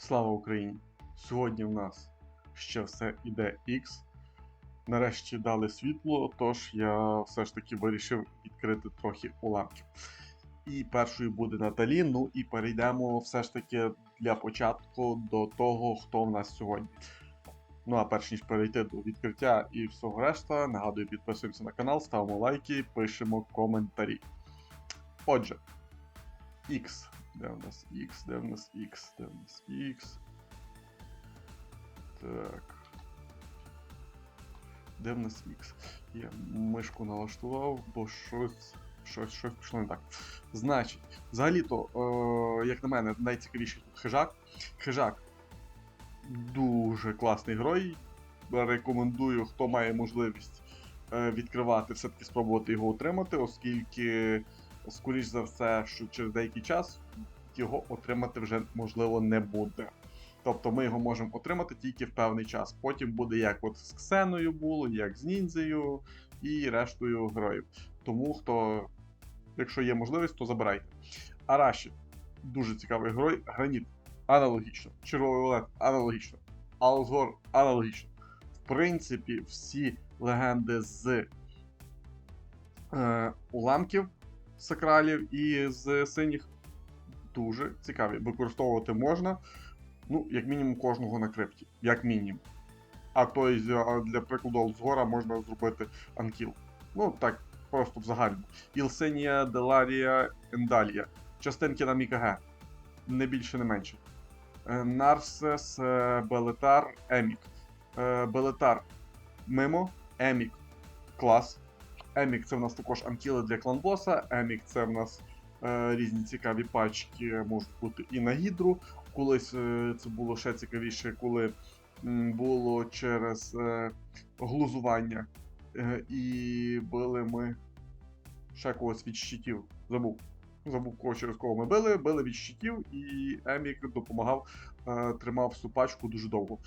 Слава Україні! Сьогодні в нас ще все іде X. Нарешті дали світло, тож я все ж таки вирішив відкрити трохи уламків. І першою буде Наталі. Ну і перейдемо все ж таки для початку до того, хто в нас сьогодні. Ну а перш ніж перейти до відкриття і всього решта, нагадую, підписуємося на канал, ставимо лайки, пишемо коментарі. Отже, X. Де в нас X, де в нас X, де в нас X. Так. Де в нас X? Я мишку налаштував, бо щось. Щось, щось пішло не так. Значить, взагалі-то, е, як на мене, найцікавіший тут хижак. Хижак дуже класний герой. Рекомендую, хто має можливість е, відкривати, все-таки спробувати його отримати, оскільки, скоріш за все, що через деякий час його отримати вже можливо не буде. Тобто ми його можемо отримати тільки в певний час. Потім буде як от з Ксеною було, як з ніндзею і рештою героїв. Тому хто, якщо є можливість, то забирайте. Араші дуже цікавий герой. Граніт аналогічно. Червовий Олег аналогічно. Алзгор аналогічно. В принципі, всі легенди з е, уламків сакралів і з синіх дуже цікаві. Використовувати можна, ну, як мінімум, кожного на крипті. Як мінімум. А то й для прикладу згора можна зробити анкіл. Ну, так, просто в загальному. Ілсенія, Деларія, Ендалія. Частинки на Мікаге. Не більше, не менше. Е, Нарсес, е, Белетар, Емік. Е, Белетар мимо, Емік клас. Емік це в нас також анкіли для кланбоса. Емік це в нас е, різні цікаві пачки можуть бути і на гідру. Колись е, це було ще цікавіше, коли м, було через е, глузування. Е, і били ми ще когось від щитів. Забув. Забув кого через кого ми били, били від щитів, і Емік допомагав, е, тримав всю пачку дуже довго.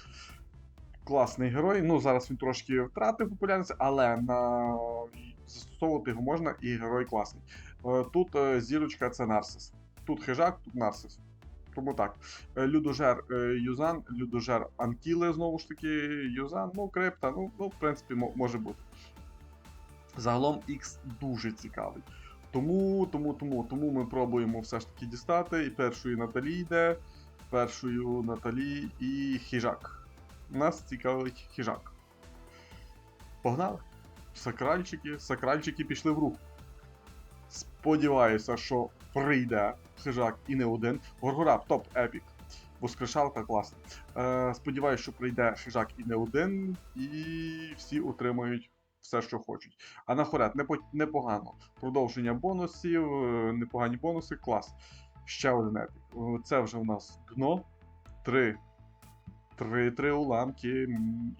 Класний герой. Ну, зараз він трошки втратив популярність, але на... застосовувати його можна, і герой класний. Е, Тут е, зірочка це Нарсис. Тут хижак, тут Нарсис. Тому так. Е, Людожер Юзан, Людожер Анкіли, знову ж таки, Юзан, ну, крипта, ну, ну в принципі, може бути. Загалом X дуже цікавий. Тому, тому, тому, тому ми пробуємо все ж таки дістати. І першою Наталі йде, першою Наталі і хижак. Нас цікавить хижак. Погнали! Сакральчики, сакральчики пішли в рух. Сподіваюся, що прийде хижак і не один. Горгораб, топ епік. Воскрешалка класна. Е, сподіваюся, що прийде хижак і не один, і всі отримають все, що хочуть. А на хорет непогано. Продовження бонусів, е, непогані бонуси, клас. Ще один епік. Е, Це вже у нас дно. Три. Три, три уламки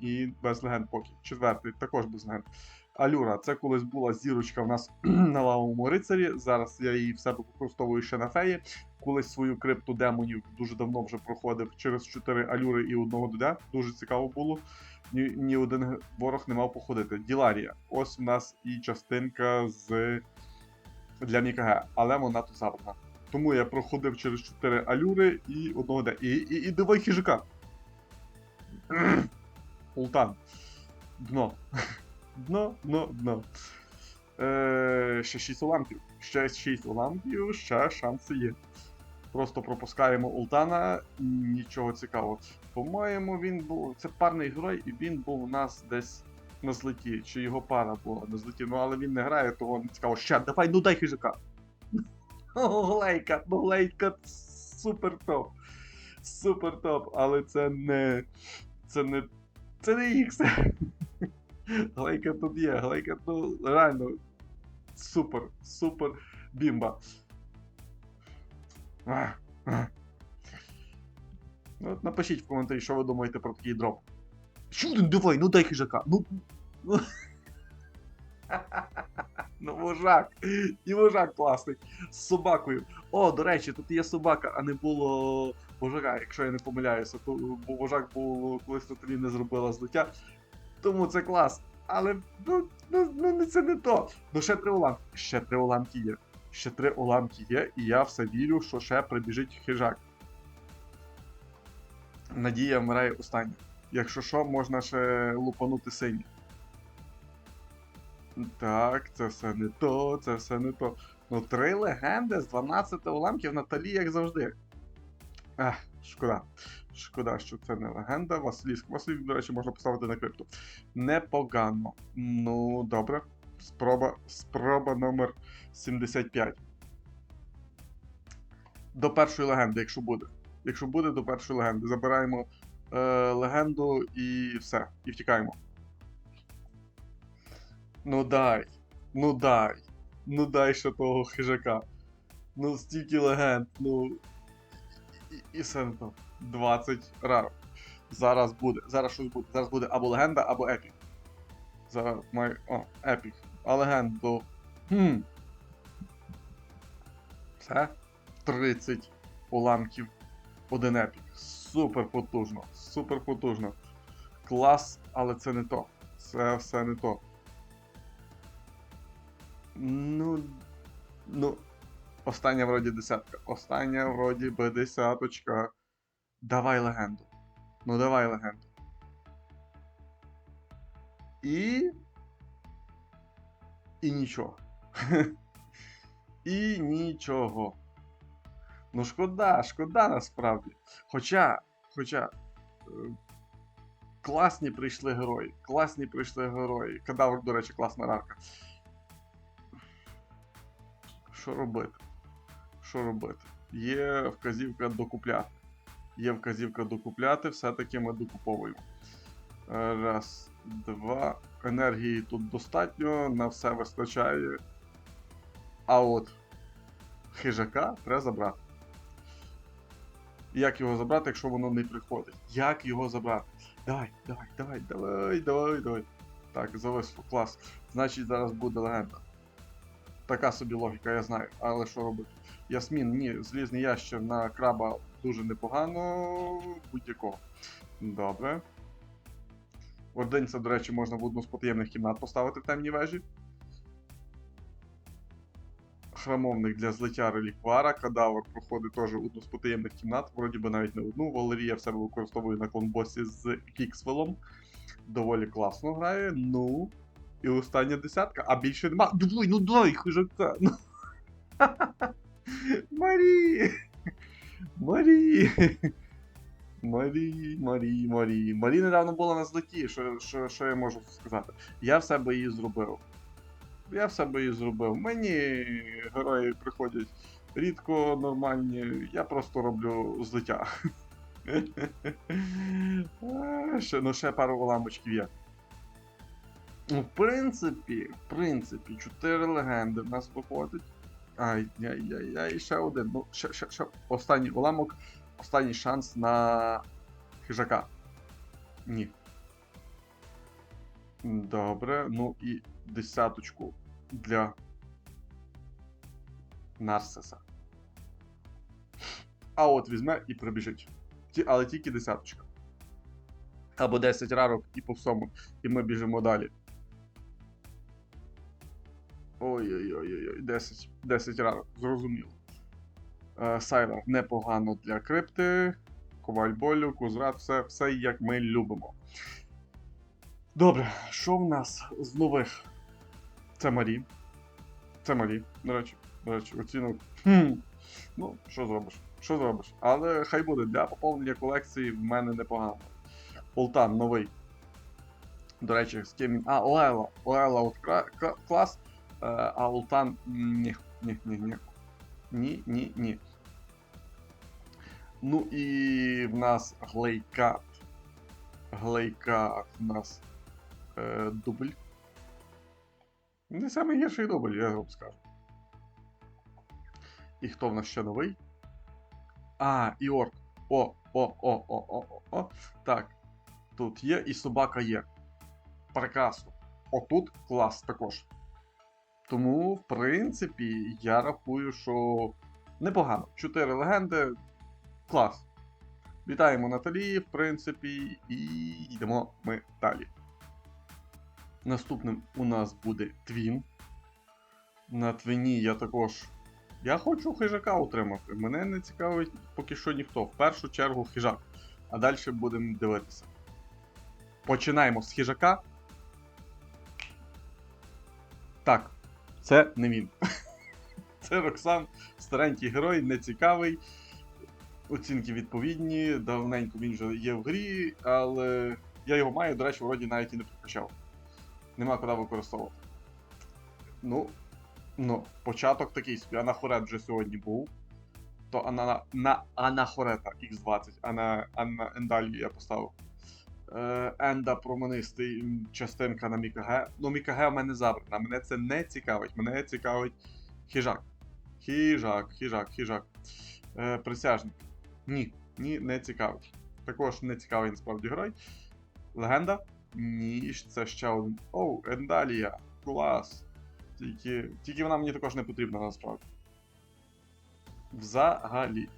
і без легенд поки. Четвертий також без легенд. Алюра, це колись була зірочка в нас на лавовому рицарі. Зараз я її в себе використовую ще на феї. Колись свою крипту демонів дуже давно вже проходив через 4 алюри і одного ДД. Дуже цікаво було. Ні, ні один ворог не мав походити. Діларія. Ось в нас і частинка з для Мікаге, але вона тут забрана. Тому я проходив через 4 алюри і одного ДД. І, і, і дивай хижака. Ултан. Дно. Дно, дно, дно. Е, ще 6 уламків. Ще 6 уламків, ще шанси є. Просто пропускаємо Ултана, нічого цікавого. По-моєму, він був. Це парний герой, і він був у нас десь на злеті. Чи його пара була на злеті. Ну але він не грає, того не цікаво. Ще, давай, ну дай хижака. Ну Глейка супер топ. Супер топ, але це не. Це не. Це не ікс. Глейка тут є, Глейка ну реально супер, супер бімба. Ну, от напишіть в коментарі, що ви думаєте про такий дроп. Що давай, ну дай хижака. Ну. ну. Ну, вожак. І вожак класний. З собакою. О, до речі, тут є собака, а не було вожака, якщо я не помиляюся. То, бо вожак був колись тут не зробила злиття. Тому це клас. Але ну, ну, ну це не то. Ну ще три уламки. Ще три уламки є. Ще три уламки є, і я все вірю, що ще прибіжить хижак. Надія вмирає останнє. Якщо що, можна ще лупанути синій. Так, це все не то, це все не то. Ну, три легенди з 12 уламків на талі, як завжди. Ех, шкода. Шкода, що це не легенда. Василіск. Василіск, до речі, можна поставити на крипту. Непогано. Ну, добре. Спроба, спроба номер 75. До першої легенди, якщо буде. Якщо буде, до першої легенди. Забираємо е, легенду і все. І втікаємо. Ну дай. Ну дай. Ну дай ще того хижака. Ну стільки легенд, ну. І, то. 20 рар. Зараз буде. Зараз щось буде. Зараз буде або легенда, або епік. Зараз має. О, епік. А легенду. Хм. Все. 30 уламків. Один епік. Супер потужно. Супер потужно. Клас, але це не то. Це все не то. Ну. Ну. Остання вроді десятка. Остання вроді би десяточка. Давай легенду. Ну давай легенду. І. І нічого. І нічого. Ну, шкода, шкода насправді. Хоча, хоча. е, Класні прийшли герої. Класні прийшли герої. Кадавр, до речі, класна рарка. Що робити? Що робити? Є вказівка докупляти. Є вказівка докупляти, все-таки ми докуповуємо. Е, Раз, два. Енергії тут достатньо, на все вистачає. А от хижака треба забрати. Як його забрати, якщо воно не приходить? Як його забрати? Давай, давай, давай, давай, давай, давай. Так, зависло, клас. Значить, зараз буде легенда. Така собі логіка, я знаю, але що робити? Ясмін, ні, злізний ящер на краба дуже непогано. Будь-якого. Добре. Ординця, до речі, можна в одну з потаємних кімнат поставити в темній вежі. Храмовник для злиття реліквара. Кадавр проходить теж одну з потаємних кімнат, вроді би навіть не одну. Валерія в себе використовує на клонбосі з Кіксвелом. Доволі класно грає. Ну. І остання десятка, а більше нема. Давай, ну дай, хижака. Ну. Марі! Марі! Марі, Марі, Марі. Марі недавно була на злеті, що, що, що я можу сказати? Я в себе її зробив. Я в себе її зробив. Мені герої приходять рідко нормальні, я просто роблю злиття. Ще, ну ще пару уламочків є. Ну, в принципі, в принципі, чотири легенди в нас виходить. Ай, яй, яй, яй, ще один. Ну, ще, ще, ще останній уламок, останній шанс на хижака. Ні. Добре, ну і десяточку для Нарсеса. А от візьме і прибіжить. Але тільки десяточка. Або 10 рарок і по всьому. І ми біжимо далі. Ой-ой-ой, 10, 10 рарок, зрозуміло. Е, Сайла непогано для крипти. Коваль болю, кузрат, все, все як ми любимо. Добре, що в нас з нових? Це Марі. Це Марі, до речі, до речі, оцінок. Хм. Ну, що зробиш? Що зробиш? Але хай буде для поповнення колекції в мене непогано. Полтан новий. До речі, з ким він. А, Оела. Оела от кра- клас. Е, а Ултан. Ні, ні, ні, ні. Ні, ні, ні. Ну і в нас глейкат. Глейкат в нас е, дубль. Не самий гірший дубль, я вам скажу. І хто в нас ще новий? А, і орк. О, о, о, о, о, о, о. Так. Тут є і собака є. Прекрасно. Отут клас також. Тому, в принципі, я рахую, що непогано. Чотири легенди. Клас. Вітаємо Наталі, в принципі, і йдемо ми далі. Наступним у нас буде Твін. На Твіні я також. Я хочу хижака отримати. Мене не цікавить поки що ніхто. В першу чергу хижак. А далі будемо дивитися. Починаємо з хижака. Так, це не він. Це Роксан, старенький герой, нецікавий. Оцінки відповідні. Давненько він вже є в грі, але я його маю, до речі, вроді навіть і не прокачав. Нема куди використовувати. Ну, ну, початок такий собі. Анахорет вже сьогодні був. То ана, на Анахорета X20, а на, а я поставив. Е, Енда променистий частинка на Мікаге. Ну, Мікаге в мене забрана. Мене це не цікавить. Мене цікавить хижак. Хижак, хижак, хижак. Е, присяжник. Ні, ні, не цікавить. Також не цікавий насправді герой. Легенда? Ні, це ще один. Оу, Ендалія. Клас. Тільки, тільки вона мені також не потрібна насправді. Взагалі.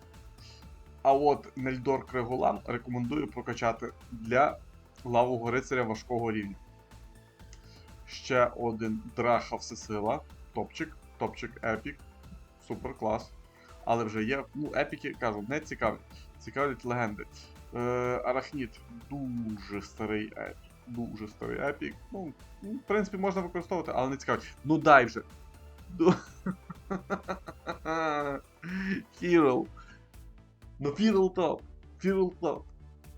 А от Нельдор Крегулан рекомендую прокачати для лавового рицаря важкого рівня. Ще один Драха Всесила. Топчик, топчик, епік. Супер клас. Але вже є. Ну, епіки, кажу, не цікавлять. Цікавлять легенди. Е, Арахніт дуже старий епік. Дуже старий епік. Ну, в принципі, можна використовувати, але не цікавить. Ну дай вже. Ду- Фірл. Ну, Фірл топ. Фірл топ.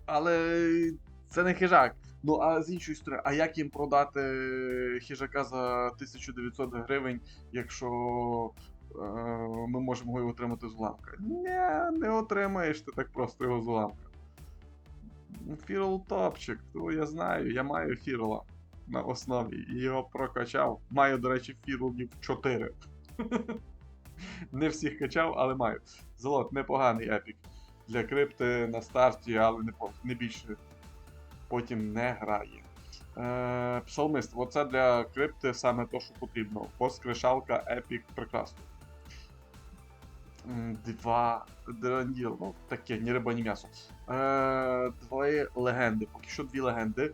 Але це не хижак. Ну, а з іншої сторони, а як їм продати хижака за 1900 гривень, якщо е, ми можемо його отримати з уламка? Не, не отримаєш ти так просто його з уламка. Фірл топчик, то я знаю, я маю фірла на основі і його прокачав. Маю, до речі, фірлів 4. Не всіх качав, але маю. Золот, непоганий епік. Для крипти на старті, але не більше. Потім не грає. Е, псалмист, оце для крипти саме то, що потрібно. Воскрешалка епік прекрасно. Два. Дранділ, ну таке, ні риба, ні м'ясо. Е, дві легенди. Поки що дві легенди.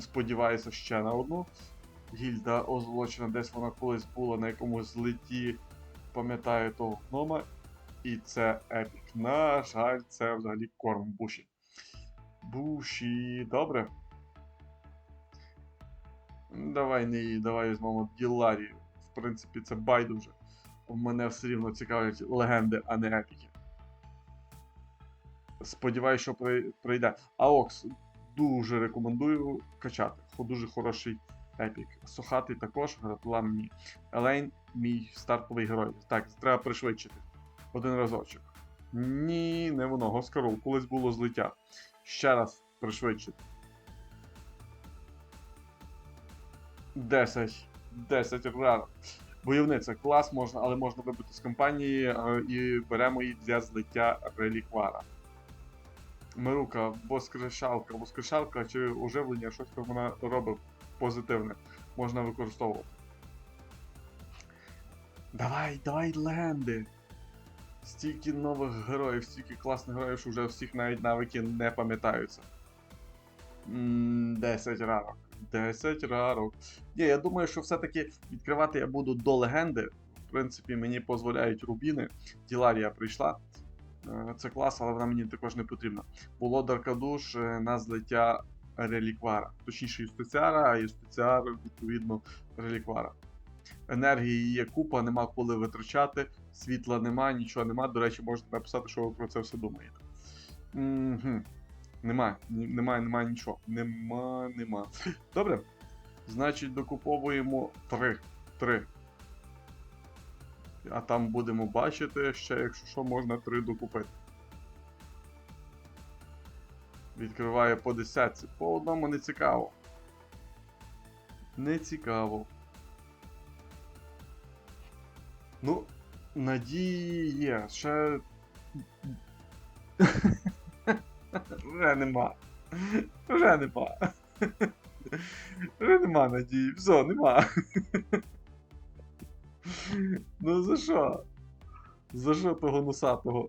Сподіваюся, ще на одну. Гільда озвучена, десь вона колись була на якомусь злеті, пам'ятаю того гнома. І це епік. На жаль, це взагалі корм буші. Буші, добре. Давай не її, давай візьмемо Діларію. В принципі, це байдуже. Мене все рівно цікавлять легенди, а не епіки. Сподіваюсь, що при- прийде. Аокс дуже рекомендую качати. Дуже хороший епік. Сухатий також, гратула мені. Елейн, мій стартовий герой. Так, треба пришвидшити. Один разочок. Ні, не воно. Госкарул. Колись було злиття. Ще раз пришвидшити. 10. 10 рано. Бойовниця клас можна, але можна вибити з компанії е, і беремо її для злиття реліквара. Мирука, воскрешалка, воскрешалка чи оживлення, щось там вона робить позитивне. Можна використовувати. Давай, давай легенди. Стільки нових героїв, стільки класних героїв, що вже всіх навіть навики не пам'ятаються. М, 10 рарок. 10 рарок. Ні, я думаю, що все-таки відкривати я буду до легенди. В принципі, мені дозволяють рубіни. Діларія прийшла. Е, Це клас, але вона мені також не потрібна. Володар Кадуш е, на злиття реліквара. Точніше, юстиціара, а юстиціар, відповідно, реліквара. Енергії є купа, нема коли витрачати, світла нема, нічого нема. До речі, можете написати, що ви про це все думаєте. Угу. Нема, ні- нема, нема нічого. Нема, нема. Добре. Значить, докуповуємо три. Три. А там будемо бачити ще, якщо що, можна три докупити. Відкриває по десятці. По одному не цікаво. Не цікаво. Ну, надії є. Ще. Вже нема. Вже нема. Вже нема надії. Все, нема. Ну за що? За що того носатого?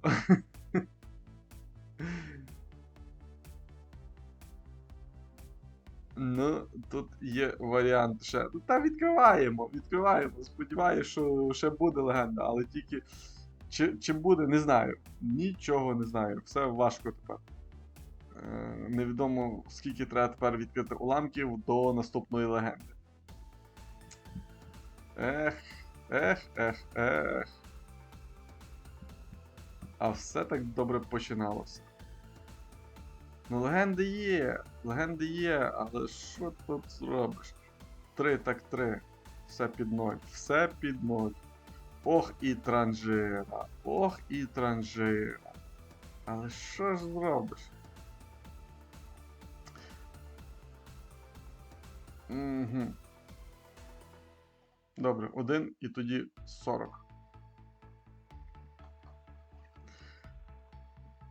Ну, тут є варіант ще. Ну та відкриваємо, відкриваємо. Сподіваюся, що ще буде легенда, але тільки. Чи, чи буде, не знаю. Нічого не знаю. Все важко тепер. Е, невідомо скільки треба тепер відкрити уламків до наступної легенди. Ех, ех, ех, ех. А все так добре починалося. Ну, легенди є, легенди є, але що тут зробиш? Три так три. Все під ноль. Все під ноль. Ох і транжира. Ох і транжира. Але що ж зробиш? Угу. Добре, один і тоді 40.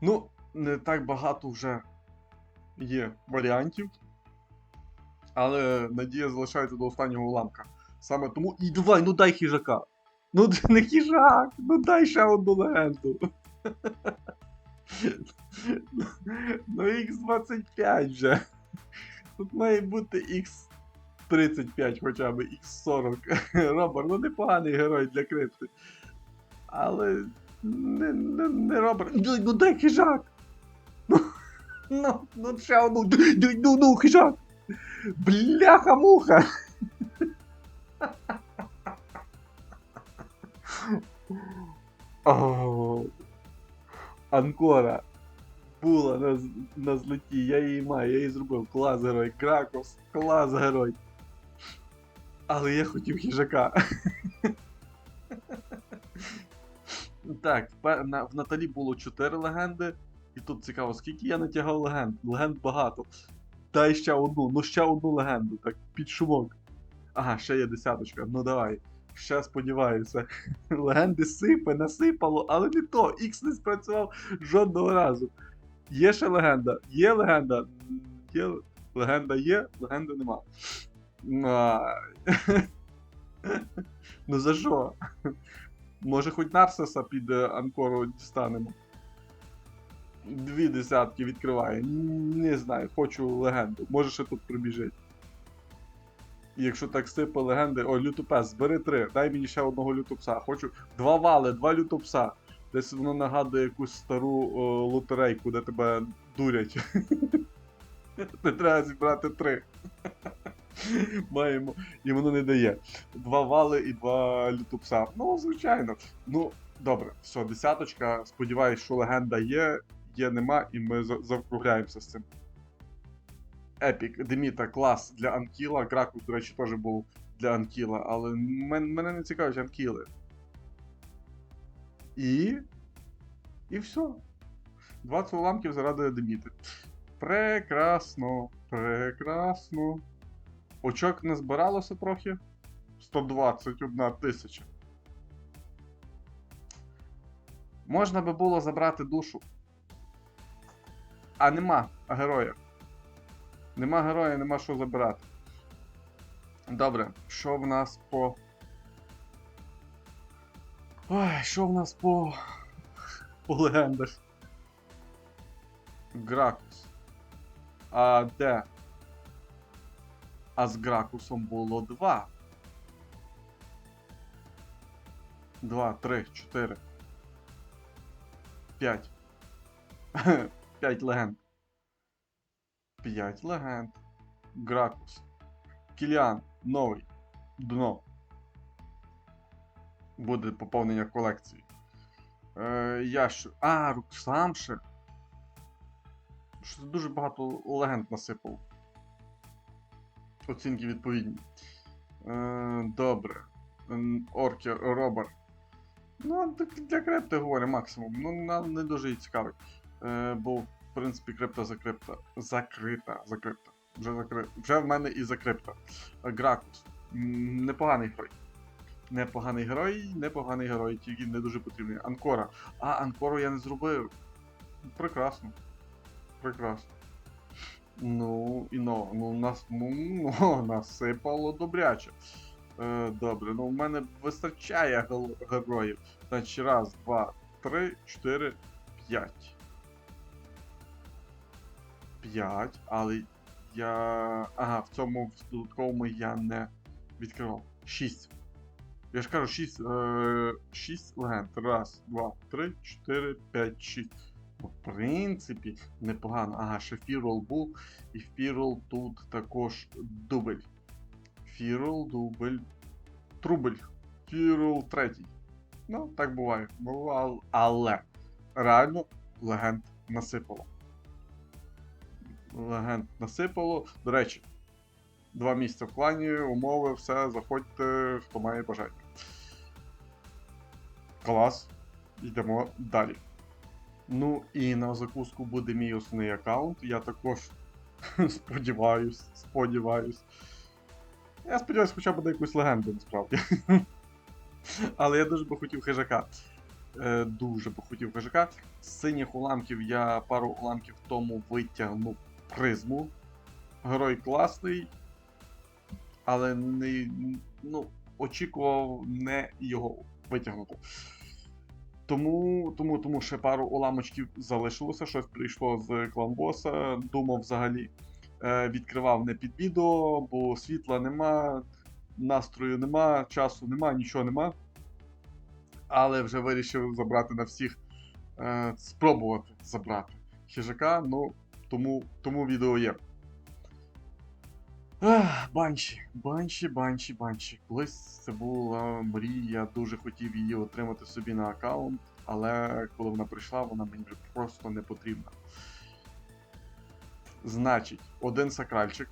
Ну, не так багато вже є варіантів. Але надія залишається до останнього уламка. Саме тому. І давай, ну дай хижака. Ну не хижак, ну дай ще одну легенду. Ну Х25 вже. Тут має бути Х35 хоча б, Х40. Робер, ну непоганий герой для крипти. Але не, не, не Робер. Ну, ну дай хижак! Ну, ну, ну ще одну. Ну, ну, ну, хижак! Бляха-муха! Анкора була на, на злеті, я її маю, я її зробив. Клас герой, Кракос, клас герой. Але я хотів хижака. так, в Наталі було 4 легенди. І тут цікаво, скільки я натягав легенд? Легенд багато. Дай ще одну, ну ще одну легенду, так, під шумок. Ага, ще є десяточка, ну давай. Ще сподіваюся. Легенди сипе, насипало, але не то. Ікс не спрацював жодного разу. Є ще легенда. Є легенда. Є легенда є, легенди нема. Ну за що? Може хоч Нарсеса під Анкору дістанемо. Дві десятки відкриває. Не знаю, хочу легенду. Може ще тут прибіжить. Якщо так сипе легенди. О, лютопес, збери три. Дай мені ще одного лютопса. Хочу два вали, два лютопса. Десь воно нагадує якусь стару о, лотерейку, де тебе дурять. Не треба зібрати три. Маємо. І воно не дає. Два вали і два лютопса. Ну, звичайно. Ну, добре, все, десяточка. Сподіваюсь, що легенда є, є, нема, і ми за- завкругляємося з цим. Епік, Деміта, клас для Анкіла. Гракус, до речі, теж був для Анкіла, але мен- мене не цікавить Анкіли. І. І все. 20 уламків заради Деміти. Прекрасно, прекрасно. Очок не збиралося трохи. 121 тисяча. Можна би було забрати душу. А нема героя. Нема героя, нема що забирати. Добре, що в нас по. Ой, що в нас по. по легендах? Гракус. А де? А з Гракусом було два. Два, три, чотири. П'ять. П'ять легенд. П'ять легенд. Гракус. Кіліан. Новий. Дно. Буде поповнення колекції. Е, я що. А, Руксам ще. Що дуже багато легенд насипав. Оцінки відповідні. Е, добре. Орки, Робер. Ну, для крипти говорю максимум. Ну, нам не дуже і цікавить. Е, бо, в принципі, крипта закрипта. Закрита. Закрита. Вже закри... Вже в мене і закрипта. Е, Гракус. Непоганий герой. Непоганий герой, непоганий герой, тільки не дуже потрібний. Анкора. А, Анкору я не зробив. Прекрасно. Прекрасно. Ну, і ну, ну, нас, ну, ну, насипало добряче. Е, добре, ну в мене вистачає героїв. Значить, раз, два, три, чотири, п'ять. П'ять, але я. Ага, в цьому в додатковому я не відкривав. Шість. Я ж кажу, шість, е, шість легенд. Раз, два, три, чотири, п'ять, шість. Ну, В принципі, непогано. Ага, ще Фірол був. І Фірол тут також дубль. Фірол, дубль. Трубль. Фірол третій. Ну, так буває. Бувало. Але реально легенд насипало. Легенд насипало. До речі, два місця в клані, умови, все, заходьте, хто має бажання. Клас. Йдемо далі. Ну і на закуску буде мій основний аккаунт. Я також сподіваюсь, сподіваюсь. Я сподіваюся, хоча б на якусь легенду, насправді. Але я дуже би хотів хижака. Е, дуже би хотів хижака. З синіх уламків я пару уламків тому витягнув призму. Герой класний, але не, ну, очікував не його витягнути. Тому, тому, тому ще пару уламочків залишилося, щось прийшло з кланбоса. Думав взагалі, е, відкривав не під відео, бо світла нема, настрою нема, часу нема, нічого нема. Але вже вирішив забрати на всіх, е, спробувати забрати хижака, ну, тому, тому відео є. Ах, банші, банші, банші, банші. Колись це була мрія, я дуже хотів її отримати собі на аккаунт, але коли вона прийшла, вона мені просто не потрібна. Значить, один сакральчик.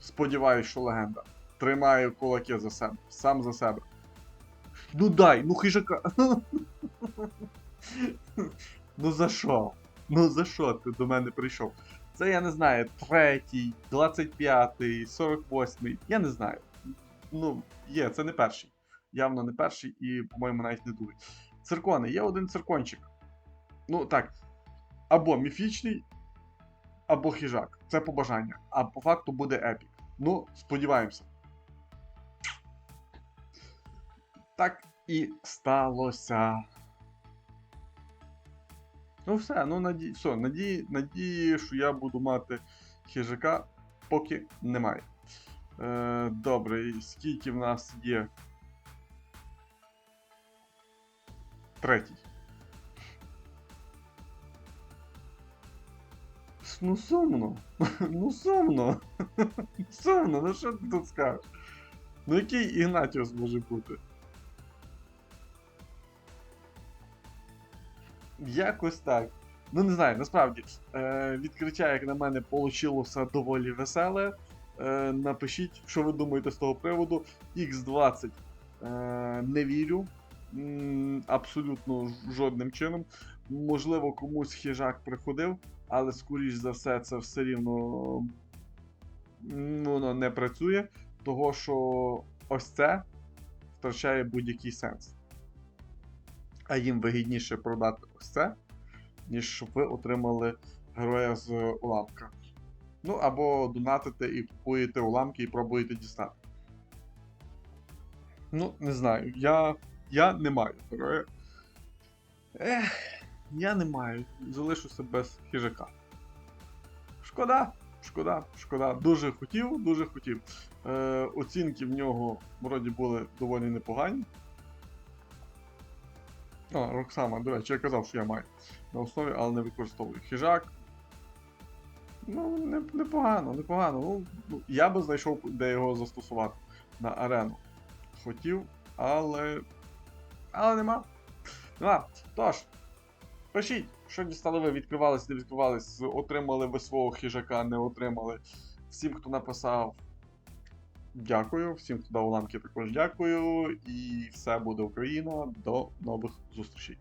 Сподіваюсь, що легенда. Тримаю кулаки за себе, сам за себе. Ну дай, ну хижака. ну за що? Ну за що ти до мене прийшов? Це я не знаю, третій, 25-й, 48-й, я не знаю. Ну, є, це не перший. Явно не перший і, по-моєму, навіть не другий. Циркони, є один циркончик. Ну так. Або міфічний, або хижак. Це побажання. А по факту буде епік. Ну, сподіваємося. Так і сталося. Ну все, ну наді... все, надії, надії, що я буду мати хижака, поки немає. Е, добре, і скільки в нас є? Третій. Ну сумно. Ну сумно. Сумно, ну що ти тут скажеш? Ну який Ігнатіус може бути? Якось так. Ну, не знаю, насправді. Е, відкриття, як на мене, вийшло доволі веселе. Е, напишіть, що ви думаєте з того приводу. X20 е, не вірю. М, Абсолютно жодним чином. Можливо, комусь хижак приходив, але скоріш за все, це все рівно воно не працює, того що ось це втрачає будь-який сенс а їм вигідніше продати ось це, ніж щоб ви отримали героя з уламка. Ну, або донатите і купуєте уламки і пробуєте дістати. Ну, не знаю. Я я не маю героя. Ех, я не маю. Залишуся без хижака. Шкода, шкода, шкода. Дуже хотів, дуже хотів. Е, Оцінки в нього вроді були доволі непогані. А, Роксана, до речі, я казав, що я маю на основі, але не використовую. Хижак. Ну, не- непогано, непогано. Ну, ну, я би знайшов, де його застосувати на арену. Хотів, але. Але нема. Нема. Тож, пишіть, що дістали ви, відкривались, не відкривались, отримали ви свого хижака, не отримали. Всім, хто написав, Дякую, всім, хто дав уламки, також дякую. І все буде Україна. До нових зустрічей.